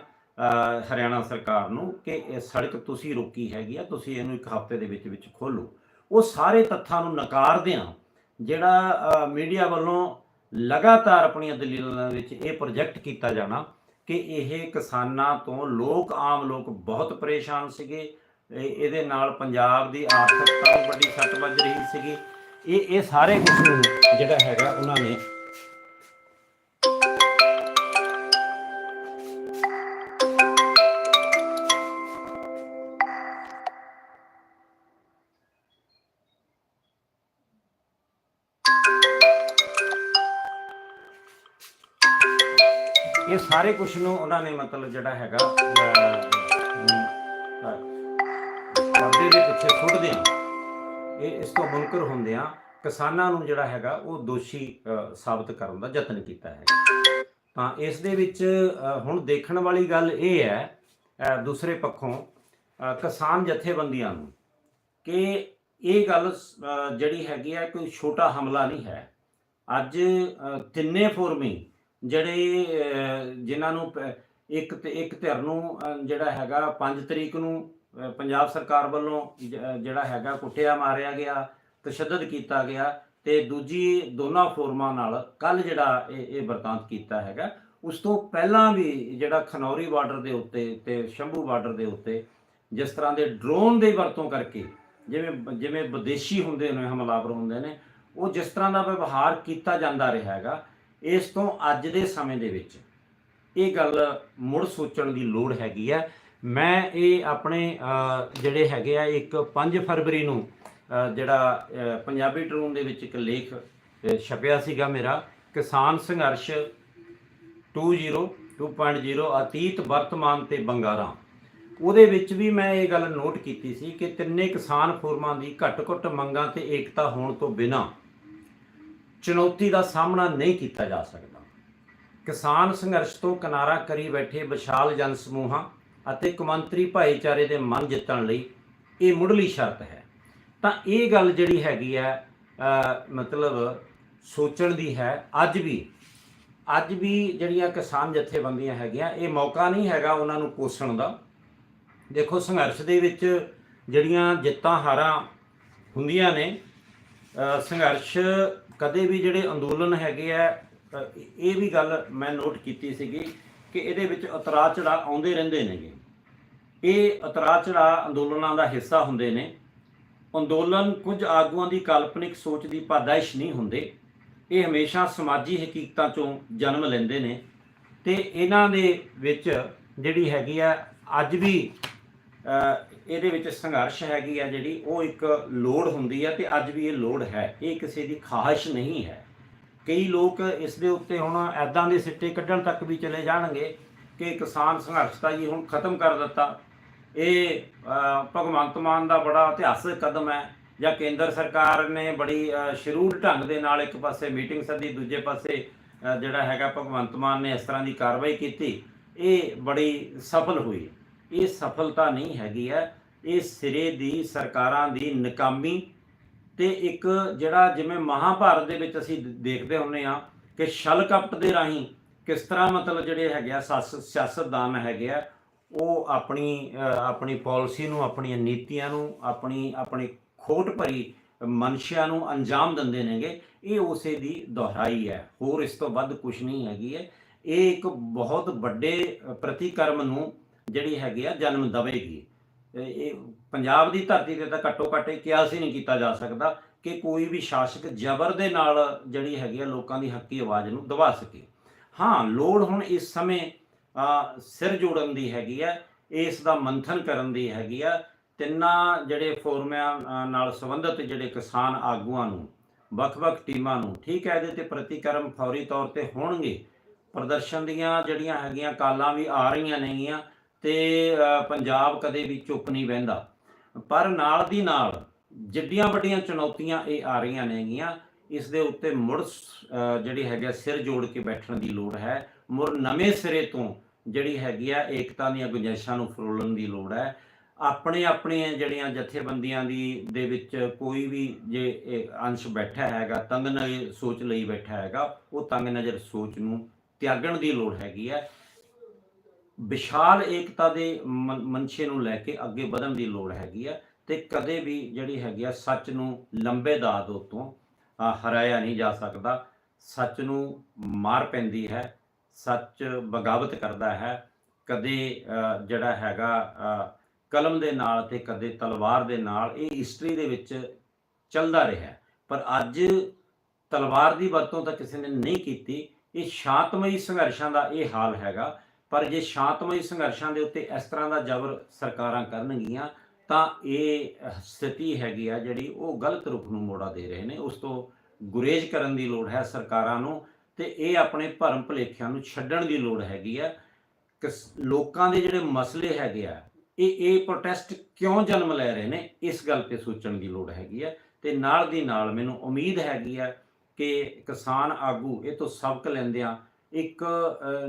ਹਰਿਆਣਾ ਸਰਕਾਰ ਨੂੰ ਕਿ ਇਹ ਸੜਕ ਤੁਸੀਂ ਰੋਕੀ ਹੈਗੀ ਆ, ਤੁਸੀਂ ਇਹਨੂੰ ਇੱਕ ਹਫ਼ਤੇ ਦੇ ਵਿੱਚ ਵਿੱਚ ਖੋਲੋ ਉਹ ਸਾਰੇ ਤੱਥਾਂ ਨੂੰ ਨਕਾਰਦਿਆਂ ਜਿਹੜਾ ਮੀਡੀਆ ਵੱਲੋਂ ਲਗਾਤਾਰ ਆਪਣੀਆਂ ਦਲੀਲਾਂ ਦੇ ਵਿੱਚ ਇਹ ਪ੍ਰੋਜੈਕਟ ਕੀਤਾ ਜਾਣਾ ਕਿ ਇਹ ਕਿਸਾਨਾਂ ਤੋਂ ਲੋਕ, ਆਮ ਲੋਕ ਬਹੁਤ ਪਰੇਸ਼ਾਨ ਸੀਗੇ। ਇਹ- ਇਹਦੇ ਨਾਲ ਪੰਜਾਬ ਦੀ ਆਰਥਿਕਤਾ ਨੂੰ ਵੱਡੀ ਸੱਟ ਵੱਜ ਰਹੀ ਸੀਗੀ। ਇਹ ਇਹ ਸਾਰੇ ਕੁਝ ਜਿਹੜਾ ਹੈਗਾ, ਉਹਨਾਂ ਨੇ ਸਾਰੇ ਕੁਝ ਨੂੰ ਉਹਨਾਂ ਨੇ ਮਤਲਬ ਜਿਹੜਾ ਹੈਗਾ ਪਰਦੇ ਦੇ ਪਿੱਛੇ ਸੁੱਟਦੇ ਆ। ਇਹ ਇਸ ਤੋਂ ਮੁਨਕਰ ਹੁੰਦੇ ਆ, ਕਿਸਾਨਾਂ ਨੂੰ ਜਿਹੜਾ ਹੈਗਾ, ਉਹ ਦੋਸ਼ੀ ਸਾਬਤ ਕਰਨ ਦਾ ਯਤਨ ਕੀਤਾ ਹੈ। ਤਾਂ ਇਸ ਦੇ ਵਿੱਚ ਹੁਣ ਦੇਖਣ ਵਾਲੀ ਗੱਲ ਇਹ ਹੈ ਦੂਸਰੇ ਪੱਖੋਂ ਕਿਸਾਨ ਜਥੇਬੰਦੀਆਂ ਨੂੰ ਕਿ ਇਹ ਗੱਲ ਜਿਹੜੀ ਹੈਗੀ ਹੈ ਕੋਈ ਛੋਟਾ ਹਮਲਾ ਨਹੀਂ ਹੈ। ਅੱਜ ਤਿੰਨੇ ਫੋਰਮੀ ਜਿਹੜੇ ਅ, ਜਿਨ੍ਹਾਂ ਨੂੰ ਪ- ਇੱਕ ਤੇ ਇੱਕ ਧਿਰ ਨੂੰ ਜਿਹੜਾ ਹੈਗਾ 5 ਤਰੀਕ ਨੂੰ ਪੰਜਾਬ ਸਰਕਾਰ ਵੱਲੋਂ ਜ- ਜਿਹੜਾ ਹੈਗਾ ਕੁੱਟਿਆ ਮਾਰਿਆ ਗਿਆ ਤਸ਼ੱਦਦ ਕੀਤਾ ਗਿਆ ਤੇ ਦੂਜੀ ਦੋਨਾਂ ਫੋਰਮਾਂ ਨਾਲ ਕੱਲ ਜਿਹੜਾ ਇਹ ਇਹ ਵਰਤਾਂਤ ਕੀਤਾ ਹੈਗਾ। ਉਸ ਤੋਂ ਪਹਿਲਾਂ ਵੀ ਜਿਹੜਾ ਖਨੌਰੀ ਬਾਰਡਰ ਦੇ ਉੱਤੇ ਤੇ ਸ਼ੰਭੂ ਬਾਰਡਰ ਦੇ ਉੱਤੇ ਜਿਸ ਤਰ੍ਹਾਂ ਦੇ ਡਰੋਨ ਦੀ ਵਰਤੋਂ ਕਰਕੇ ਜਿਵੇਂ ਜਿਵੇਂ ਵਿਦੇਸ਼ੀ ਹੁੰਦੇ ਨੇ ਹਮਲਾਵਰ ਹੁੰਦੇ ਨੇ ਉਹ ਜਿਸ ਤਰ੍ਹਾਂ ਦਾ ਵਿਵਹਾਰ ਕੀਤਾ ਜਾਂਦਾ ਰਿਹਾ ਹੈਗਾ ਇਸ ਤੋਂ ਅੱਜ ਦੇ ਸਮੇਂ ਦੇ ਵਿੱਚ ਇਹ ਗੱਲ ਮੁੜ ਸੋਚਣ ਦੀ ਲੋੜ ਹੈਗੀ ਹੈ ਮੈਂ ਇਹ ਆਪਣੇ ਜਿਹੜੇ ਹੈਗੇ ਆ, ਇੱਕ 5 ਫਰਵਰੀ ਨੂੰ ਜਿਹੜਾ ਪੰਜਾਬੀ ਟਰੂਨ ਦੇ ਵਿੱਚ ਇੱਕ ਲੇਖ ਛਪਿਆ ਸੀਗਾ ਮੇਰਾ, ਕਿਸਾਨ ਸੰਘਰਸ਼ 20 2.0 ਅਤੀਤ ਵਰਤਮਾਨ ਤੇ ਬੰਗਾਰਾਂ। ਉਹਦੇ ਵਿੱਚ ਵੀ ਮੈਂ ਇਹ ਗੱਲ ਨੋਟ ਕੀਤੀ ਸੀ ਕਿ ਤਿੰਨੇ ਕਿਸਾਨ ਫੋਰਮਾਂ ਦੀ ਘੱਟ-ਘੱਟ ਮੰਗਾਂ ਤੇ ਏਕਤਾ ਹੋਣ ਤੋਂ ਬਿਨਾਂ ਚੁਣੌਤੀ ਦਾ ਸਾਹਮਣਾ ਨਹੀਂ ਕੀਤਾ ਜਾ ਸਕਦਾ। ਕਿਸਾਨ ਸੰਘਰਸ਼ ਤੋਂ ਕਿਨਾਰਾ ਕਰੀ ਬੈਠੇ ਵਿਸ਼ਾਲ ਜਨ ਸਮੂਹਾਂ ਅਤੇ ਕੌਮਾਂਤਰੀ ਭਾਈਚਾਰੇ ਦੇ ਮਨ ਜਿੱਤਣ ਲਈ ਇਹ ਮੁੱਢਲੀ ਸ਼ਰਤ ਹੈ। ਤਾਂ ਇਹ ਗੱਲ ਜਿਹੜੀ ਹੈਗੀ ਹੈ ਮਤਲਬ ਸੋਚਣ ਦੀ ਹੈ, ਅੱਜ ਵੀ ਅੱਜ ਵੀ ਜਿਹੜੀਆਂ ਕਿਸਾਨ ਜਥੇਬੰਦੀਆਂ ਹੈਗੀਆਂ, ਇਹ ਮੌਕਾ ਨਹੀਂ ਹੈਗਾ ਉਹਨਾਂ ਨੂੰ ਕੋਸਣ ਦਾ। ਦੇਖੋ, ਸੰਘਰਸ਼ ਦੇ ਵਿੱਚ ਜਿਹੜੀਆਂ ਜਿੱਤਾਂ ਹਾਰਾਂ ਹੁੰਦੀਆਂ ਨੇ ਸੰਘਰਸ਼ ਕਦੇ ਵੀ ਜਿਹੜੇ ਅੰਦੋਲਨ ਹੈਗੇ ਆ ਇਹ ਵੀ ਗੱਲ ਮੈਂ ਨੋਟ ਕੀਤੀ ਸੀਗੀ ਕਿ ਇਹਦੇ ਵਿੱਚ ਉਤਰਾਅ ਚੜਾ ਆਉਂਦੇ ਰਹਿੰਦੇ ਨੇਗੇ। ਇਹ ਉਤਰਾਅ ਚੜਾ ਅੰਦੋਲਨਾਂ ਦਾ ਹਿੱਸਾ ਹੁੰਦੇ ਨੇ। ਅੰਦੋਲਨ ਕੁਝ ਆਗੂਆਂ ਦੀ ਕਾਲਪਨਿਕ ਸੋਚ ਦੀ ਪਾਦਾਇਸ਼ ਨਹੀਂ ਹੁੰਦੇ। ਇਹ ਹਮੇਸ਼ਾ ਸਮਾਜੀ ਹਕੀਕਤਾਂ ਚੋਂ ਜਨਮ ਲੈਂਦੇ ਨੇ। ਤੇ ਇਹਨਾਂ ਦੇ ਵਿੱਚ ਜਿਹੜੀ ਹੈਗੀ ਆ, ਅੱਜ ਵੀ ਇਹਦੇ ਵਿੱਚ ਸੰਘਰਸ਼ ਹੈਗੀ ਆ ਜਿਹੜੀ, ਉਹ ਇੱਕ ਲੋੜ ਹੁੰਦੀ ਹੈ ਤੇ ਅੱਜ ਵੀ ਇਹ ਲੋੜ ਹੈ। ਇਹ ਕਿਸੇ ਦੀ ਖਾਹਿਸ਼ ਨਹੀਂ ਹੈ। ਕਈ ਲੋਕ ਇਸ ਦੇ ਉੱਤੇ ਹੁਣ ਐਦਾਂ ਦੇ ਸਿੱਟੇ ਕੱਢਣ ਤੱਕ ਵੀ ਚਲੇ ਜਾਣਗੇ ਕਿ ਕਿਸਾਨ ਸੰਘਰਸ਼ ਤਾਂ ਜੀ ਹੁਣ ਖਤਮ ਕਰ ਦਿੱਤਾ। ਇਹ ਭਗਵੰਤ ਮਾਨ ਦਾ ਬੜਾ ਇਤਿਹਾਸਕ ਕਦਮ ਹੈ ਜਾਂ ਕੇਂਦਰ ਸਰਕਾਰ ਨੇ ਬੜੀ ਸ਼ਰੂਰ ਢੰਗ ਦੇ ਨਾਲ ਇੱਕ ਪਾਸੇ ਮੀਟਿੰਗ ਸੱਦੀ, ਦੂਜੇ ਪਾਸੇ ਜਿਹੜਾ ਹੈਗਾ ਭਗਵੰਤ ਮਾਨ ਨੇ ਇਸ ਤਰ੍ਹਾਂ ਦੀ ਕਾਰਵਾਈ ਕੀਤੀ। ਇਹ ਬੜੀ ਸਫਲ ਹੋਈ। ਇਹ ਸਫਲਤਾ ਨਹੀਂ ਹੈਗੀ ਹੈ। ਇਹ ਸਿਰੇ ਦੀ, ਸਰਕਾਰਾਂ ਦੀ ਨਕਾਮੀ ਤੇ ਇੱਕ ਜਿਹੜਾ ਜਿਵੇਂ ਮਹਾਭਾਰਤ ਦੇ ਵਿੱਚ ਅਸੀਂ ਦੇਖਦੇ ਹੁੰਨੇ ਆ ਕਿ ਛਲਕੱਪਟ ਦੇ ਰਾਹੀਂ ਕਿਸ ਤਰ੍ਹਾਂ ਮਤਲਬ ਜਿਹੜੇ ਹੈਗੇ ਆ ਸਿਆਸ- ਸਿਆਸਤਦਾਨ ਹੈਗੇ ਆ, ਉਹ ਆਪਣੀ ਆਪਣੀ ਪਾਲਿਸੀ ਨੂੰ, ਆਪਣੀਆਂ ਨੀਤੀਆਂ ਨੂੰ, ਆਪਣੀ ਆਪਣੀ ਖੋਟ ਭਰੀ ਮਨਸ਼ਾ ਨੂੰ ਅੰਜਾਮ ਦਿੰਦੇ ਨੇਗੇ। ਇਹ ਉਸੇ ਦੀ ਦੁਹਰਾਈ ਹੈ। ਹੋਰ ਇਸ ਤੋਂ ਵੱਧ ਕੁਝ ਨਹੀਂ ਹੈਗੀ ਹੈ। ਇਹ ਇੱਕ ਬਹੁਤ ਵੱਡੇ ਪ੍ਰਤੀਕਰਮ ਨੂੰ ਜਿਹੜੀ ਹੈਗੀ ਆ, ਜਨਮ ਦੇਵੇਗੀ। ਇਹ ਪੰਜਾਬ ਦੀ ਧਰਤੀ ਤੇ ਤਾਂ ਘੱਟੋ ਘੱਟ ਇਹ ਕਿਆਸ ਹੀ ਨਹੀਂ ਕੀਤਾ ਜਾ ਸਕਦਾ ਕਿ ਕੋਈ ਵੀ ਸ਼ਾਸਕ ਜ਼ਬਰ ਦੇ ਨਾਲ ਜਿਹੜੀ ਹੈਗੀ ਆ, ਲੋਕਾਂ ਦੀ ਹੱਕੀ ਆਵਾਜ਼ ਨੂੰ ਦਬਾ ਸਕੇ। ਹਾਂ, ਲੋੜ ਹੁਣ ਇਸ ਸਮੇਂ ਸਿਰ ਜੋੜਨ ਦੀ ਹੈਗੀ ਆ, ਇਸ ਦਾ ਮੰਥਨ ਕਰਨ ਦੀ ਹੈਗੀ ਆ। ਤਿੰਨਾਂ ਜਿਹੜੇ ਫੋਰਮਾਂ ਨਾਲ ਸੰਬੰਧਿਤ ਜਿਹੜੇ ਕਿਸਾਨ ਆਗੂਆਂ ਨੂੰ, ਵੱਖ-ਵੱਖ ਟੀਮਾਂ ਨੂੰ, ਠੀਕ ਹੈ, ਇਹਦੇ ਤੇ ਪ੍ਰਤੀਕਰਮ ਫੌਰੀ ਤੌਰ ਤੇ ਹੋਣਗੇ। ਪ੍ਰਦਰਸ਼ਨ ਦੀਆਂ ਜਿਹੜੀਆਂ ਹੈਗੀਆਂ ਕਾਲਾਂ ਵੀ ਆ ਰਹੀਆਂ ਨੇਗੀਆਂ। ਤੇ ਪੰਜਾਬ ਕਦੇ ਵੀ ਚੁੱਪ ਨਹੀਂ ਬਹਿੰਦਾ। ਪਰ ਨਾਲ ਦੀ ਨਾਲ ਜਿੱਡੀਆਂ ਵੱਡੀਆਂ ਚੁਣੌਤੀਆਂ ਇਹ ਆ ਰਹੀਆਂ ਨੇਗੀਆਂ ਇਸ ਦੇ ਉੱਤੇ ਮੁੜ ਸ- ਅ, ਜਿਹੜੀ ਹੈਗਾ ਸਿਰ ਜੋੜ ਕੇ ਬੈਠਣ ਦੀ ਲੋੜ ਹੈ। ਮੁੜ ਨਵੇਂ ਸਿਰੇ ਤੋਂ ਜਿਹੜੀ ਹੈਗੀ ਆ ਏਕਤਾ ਦੀਆਂ ਗੁੰਜਾਇਸ਼ਾਂ ਨੂੰ ਫਰੋਲਣ ਦੀ ਲੋੜ ਹੈ। ਆਪਣੇ ਆਪਣੇ ਜਿਹੜੀਆਂ ਜਥੇਬੰਦੀਆਂ ਦੀ ਦੇ ਵਿੱਚ ਕੋਈ ਵੀ ਜੇ ਅੰਸ਼ ਬੈਠਾ ਹੈਗਾ ਤੰਗ ਨਜ਼ਰ ਸੋਚ ਲਈ ਬੈਠਾ ਹੈਗਾ ਉਹ ਤੰਗ ਨਜ਼ਰ ਸੋਚ ਨੂੰ ਤਿਆਗਣ ਦੀ ਲੋੜ ਹੈਗੀ ਹੈ। ਵਿਸ਼ਾਲ ਏਕਤਾ ਦੇ ਮਨ- ਮਨਸ਼ੇ ਨੂੰ ਲੈ ਕੇ ਅੱਗੇ ਵਧਣ ਦੀ ਲੋੜ ਹੈਗੀ ਹੈ ਤੇ ਕਦੇ ਵੀ ਜਿਹੜੀ ਹੈਗੀ ਆ ਸੱਚ ਨੂੰ ਲੰਬੇ ਦਾਦ ਉਤੋਂ ਹਰਾਇਆ ਨਹੀਂ ਜਾ ਸਕਦਾ। ਸੱਚ ਨੂੰ ਮਾਰ ਪੈਂਦੀ ਹੈ, ਸੱਚ ਬਗਾਵਤ ਕਰਦਾ ਹੈ। ਕਦੇ ਜਿਹੜਾ ਹੈਗਾ ਕਲਮ ਦੇ ਨਾਲ ਤੇ ਕਦੇ ਤਲਵਾਰ ਦੇ ਨਾਲ ਇਹ ਹਿਸਟਰੀ ਦੇ ਵਿੱਚ ਚੱਲਦਾ ਰਿਹਾ। ਪਰ ਅੱਜ ਤਲਵਾਰ ਦੀ ਵਰਤੋਂ ਤਾਂ ਕਿਸੇ ਨੇ ਨਹੀਂ ਕੀਤੀ। ਇਹ ਸ਼ਾਂਤਮਈ ਸੰਘਰਸ਼ਾਂ ਦਾ ਇਹ ਹਾਲ ਹੈਗਾ ਪਰ ਜੇ ਸ਼ਾਂਤਮਈ ਸੰਘਰਸ਼ਾਂ ਦੇ ਉੱਤੇ ਇਸ ਤਰ੍ਹਾਂ ਦਾ ਜ਼ਬਰ ਸਰਕਾਰਾਂ ਕਰਨਗੀਆਂ, ਤਾਂ ਇਹ ਸਥਿਤੀ ਹੈਗੀ ਆ ਜਿਹੜੀ ਉਹ ਗਲਤ ਰੁਖ ਨੂੰ ਮੋੜਾ ਦੇ ਰਹੇ ਨੇ। ਉਸ ਤੋਂ ਗੁਰੇਜ਼ ਕਰਨ ਦੀ ਲੋੜ ਹੈ ਸਰਕਾਰਾਂ ਨੂੰ ਤੇ ਇਹ ਆਪਣੇ ਭਰਮ ਭੁਲੇਖਿਆਂ ਨੂੰ ਛੱਡਣ ਦੀ ਲੋੜ ਹੈਗੀ ਆ। ਕਿਸ- ਲੋਕਾਂ ਦੇ ਜਿਹੜੇ ਮਸਲੇ ਹੈਗੇ ਆ, ਇਹ ਇਹ ਪ੍ਰੋਟੈਸਟ ਕਿਉਂ ਜਨਮ ਲੈ ਰਹੇ ਨੇ, ਇਸ ਗੱਲ ਤੇ ਸੋਚਣ ਦੀ ਲੋੜ ਹੈਗੀ ਆ। ਤੇ ਨਾਲ ਦੀ ਨਾਲ ਮੈਨੂੰ ਉਮੀਦ ਹੈਗੀ ਆ ਕਿ ਕਿਸਾਨ ਆਗੂ, ਇਹ ਤੋਂ ਸਬਕ ਲੈਂਦਿਆਂ ਇੱਕ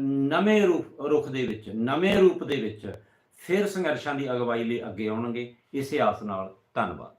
ਨਵੇਂ ਰੂਪ, ਰੁਖ ਦੇ ਵਿੱਚ, ਨਵੇਂ ਰੂਪ ਦੇ ਵਿੱਚ ਫਿਰ ਸੰਘਰਸ਼ਾਂ ਦੀ ਅਗਵਾਈ ਲਈ ਅੱਗੇ ਆਉਣਗੇ। ਇਸੇ ਆਸ ਨਾਲ ਧੰਨਵਾਦ।